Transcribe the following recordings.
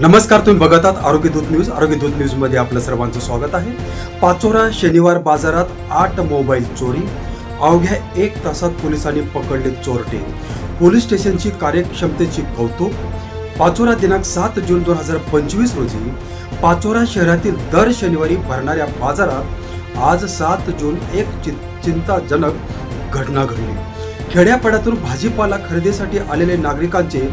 नमस्कार तुम्ही बघत आहात आरोग्य दूत न्यूज. आरोग्य दूत न्यूजमध्ये आपलं सर्वांचं स्वागत आहे. पाचोरा शनिवार बाजारात आठ मोबाईल चोरी अवघ्या एक तासात पोलिसांनी पकडले चोरटे. पोलीस स्टेशनची कार्यक्षमतेची कौतुक. पाचोरा दिनांक सात जून दोन हजार पंचवीस रोजी पाचोरा शहरातील दर शनिवारी भरणाऱ्या बाजारात आज सात जून एक चि- चिंताजनक घटना घडली. खेड्यापाड्यातून भाजीपाला खरेदीसाठी आलेले नागरिकांचे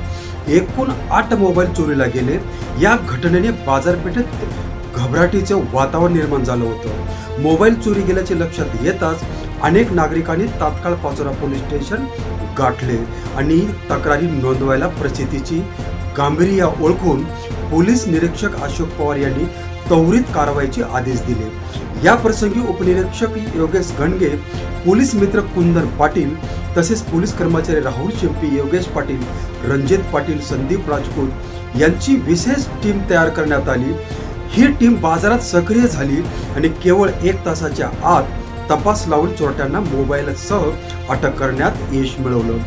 एकूण आठ मोबाईल चोरीला गेले. या घटनेने बाजारपेठेत घबराटीचे वातावरण निर्माण झालं होतं. मोबाईल चोरी गेल्याचे लक्षात येताच अनेक नागरिकांनी तात्काळ पाचोरा पोलीस स्टेशन गाठले आणि तक्रारी नोंदवायला प्रसिद्धीची गांभीर्य ओळखून पोलीस निरीक्षक अशोक पवार यांनी त्वरित कारवाईचे आदेश दिले. या प्रसंगी उपनिरीक्षक योगेश घणगे पोलीस मित्र कुंदन पाटील तसेच पोलीस कर्मचारी राहुल शिंपी योगेश पाटील रणजित पाटील संदीप राजपूत यांची विशेष टीम तयार करण्यात आली. ही टीम बाजारात सक्रिय झाली आणि केवळ एक तासाच्या आत तपास लावून चोरट्यांना मोबाईलसह अटक करण्यात यश मिळवलं.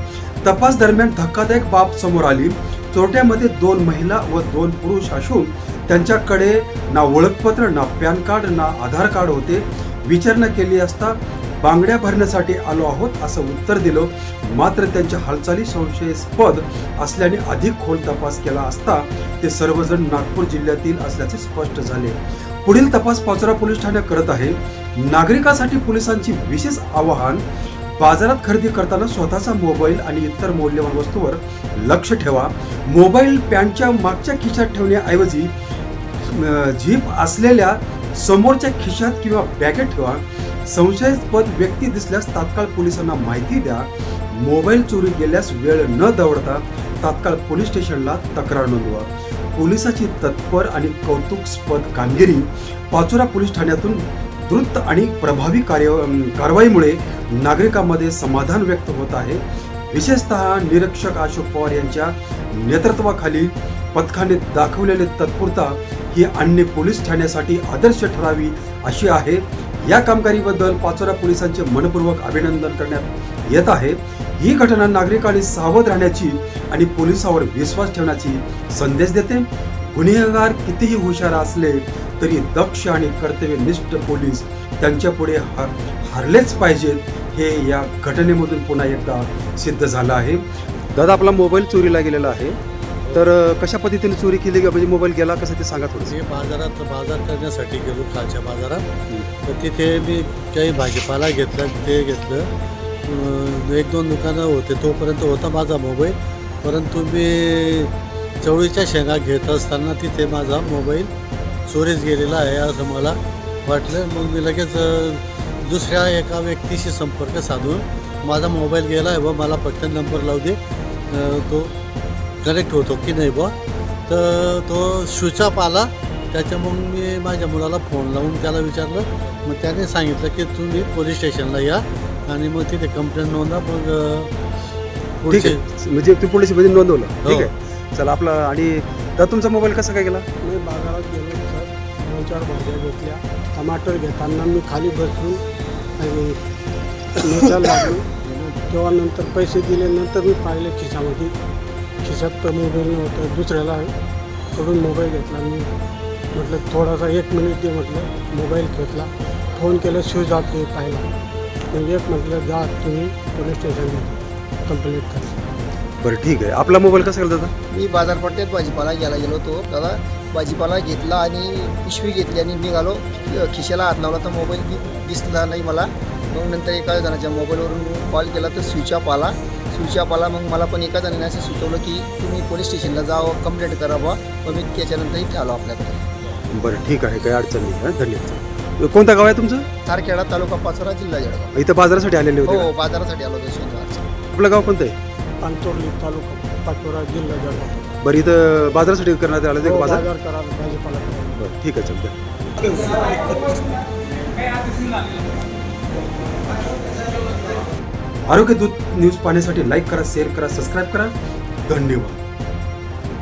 तपास दरम्यान धक्कादायक बाब समोर आली. चोरट्यामध्ये दोन महिला व दोन पुरुष असून त्यांच्याकडे ना ओळखपत्र ना पॅन कार्ड ना आधार कार्ड होते. विचारणा केली असता बांगड्या भरण्यासाठी आलो आहोत असं उत्तर दिलं. मात्र त्यांच्या हालचाली संशयास्पद असल्याने अधिक खोल तपास केला असता ते सर्वजण नागपूर जिल्ह्यातील असल्याचे स्पष्ट झाले. पुढील तपास पाचोरा पोलीस ठाण्यात करत आहे. नागरिकांसाठी पोलिसांची विशेष आवाहन बाजारात खरेदी करताना स्वतःचा मोबाईल आणि इतर मौल्यवान वस्तूवर लक्ष ठेवा. मोबाईल पॅन्टच्या मागच्या खिशात ठेवण्याऐवजी झीप असलेल्या समोरच्या खिशात किंवा बॅगेत ठेवा. संशयास्पद व्यक्ती दिसल्यास तात्काळ पोलिसांना माहिती द्या. मोबाईल चोरी गेल्यास वेळ न दवडता तात्काळ पोलीस स्टेशनला तक्रार नोंदवा. पोलिसाची तत्पर आणि कौतुकस्पद कामगिरी पाचोरा पोलीस ठाण्यातून द्रुत आणि प्रभावी कार्य कारवाईमुळे नागरिकांमध्ये समाधान व्यक्त होत आहे. विशेषतः निरीक्षक अशोक पवार यांच्या नेतृत्वाखाली पथकाने दाखवलेली तत्पुरता ही अन्य पोलीस ठाण्यासाठी आदर्श ठरावी अशी आहे. या कामगिरीबद्दल पाचोरा पोलिसांचे मनपूर्वक अभिनंदन करण्यात येत आहे. ही घटना नागरिकांनी सावध राहण्याची आणि पोलिसावर विश्वास ठेवण्याची संदेश देते. गुन्हेगार कितीही हुशार असले तरी दक्ष आणि कर्तव्यनिष्ठ पोलीस त्यांच्या पुढे हरलेच हारलेच पाहिजेत. हे या घटनेमधून पुन्हा एकदा सिद्ध झालं आहे. दादा आपला मोबाईल चोरीला गेलेला आहे. तर कशा पद्धतीने चोरी केली गे- म्हणजे मोबाईल गेला कसं ते सांगा थोडं मी बाजारात बाजार करण्यासाठी गेलो खालच्या बाजारात. तर तिथे मी काही भाजीपाला घेतला ते घेतलं. एक दोन दुकानं होते तोपर्यंत होता माझा मोबाईल. परंतु मी चवळीच्या शेंगा घेत असताना तिथे माझा मोबाईल चोरीस गेलेला आहे असं मला वाटलं. मग मी लगेच दुसऱ्या एका व्यक्तीशी संपर्क साधून माझा मोबाईल गेला आहे व मला फक्त नंबर लावू दे. तो कनेक्ट होतो की नाही बुवा? तर तो स्विच ऑफ आला त्याच्या मग मी माझ्या मुलाला फोन लावून त्याला विचारलं. मग त्याने सांगितलं की तुम्ही पोलीस स्टेशनला या आणि मग तिथे कंप्लेंट नोंदा मग पुढचे आहे. म्हणजे तू पोलीसमध्ये नोंदवलं. हो. ठीक आहे. चला आपला आणि तर तुमचा मोबाईल कसा काय गेला? मी बाजारात गेलो. दोन चार भाज्या घेतल्या. टमाटर घेताना मी खाली बसून आणि नेचायला लागलो तेव्हा नंतर पैसे दिले. नंतर मी पाहिले खिशामध्ये. खिशात तर मोबाईल नव्हतं. दुसऱ्याला कडून मोबाईल घेतला मी. म्हटलं थोडासा एक मिनिट दे म्हटलं. मोबाईल घेतला. फोन केलं स्विच ऑफ ते पाहिला मग एक म्हटलं जा तुम्ही पोलीस स्टेशनला कंप्लेंट करा. बरं ठीक आहे. आपला मोबाईल कसा गेला दादा मी बाजारपट्ट्यात भाजीपाला घ्यायला गेलो होतो. दादा भाजीपाला घेतला आणि पिशवी घेतली आणि निघालो. खिशाला हात लावला तर मोबाईल दिसला नाही मला. मग नंतर एका जणाच्या मोबाईलवरून कॉल केला तर स्विच ऑफ आला. स्विच ऑफ आला मग मला पण एका जणाने असं सुचवलं की तुम्ही पोलीस स्टेशनला जावं कंप्लेंट करा बुवा. मग मी त्याच्यानंतर इथे आलो आपल्याकडे. बरं ठीक आहे. काही अडचण नाही. हा, धन्यवाद. कोणतं गाव आहे तुमचं? तारखेडा तालुका पाचोरा जिल्हा जळगाव. इथं बाजारासाठी आलेले होते हो का? बाजारासाठी आलो होतो शनिवारचं. आपलं गाव कोणतं आहे? पानतोर्ली तालुका पाचोरा जिल्हा जळगाव. बरं इथं बाजारासाठी करण्यात आलं ते हो, बाजार? बाजार करायला भाजीपाला करायला बरं ठीक आहे चल. आरोग्य दूत न्यूज पाहण्यासाठी लाईक करा शेअर करा सबस्क्राईब करा. धन्यवाद.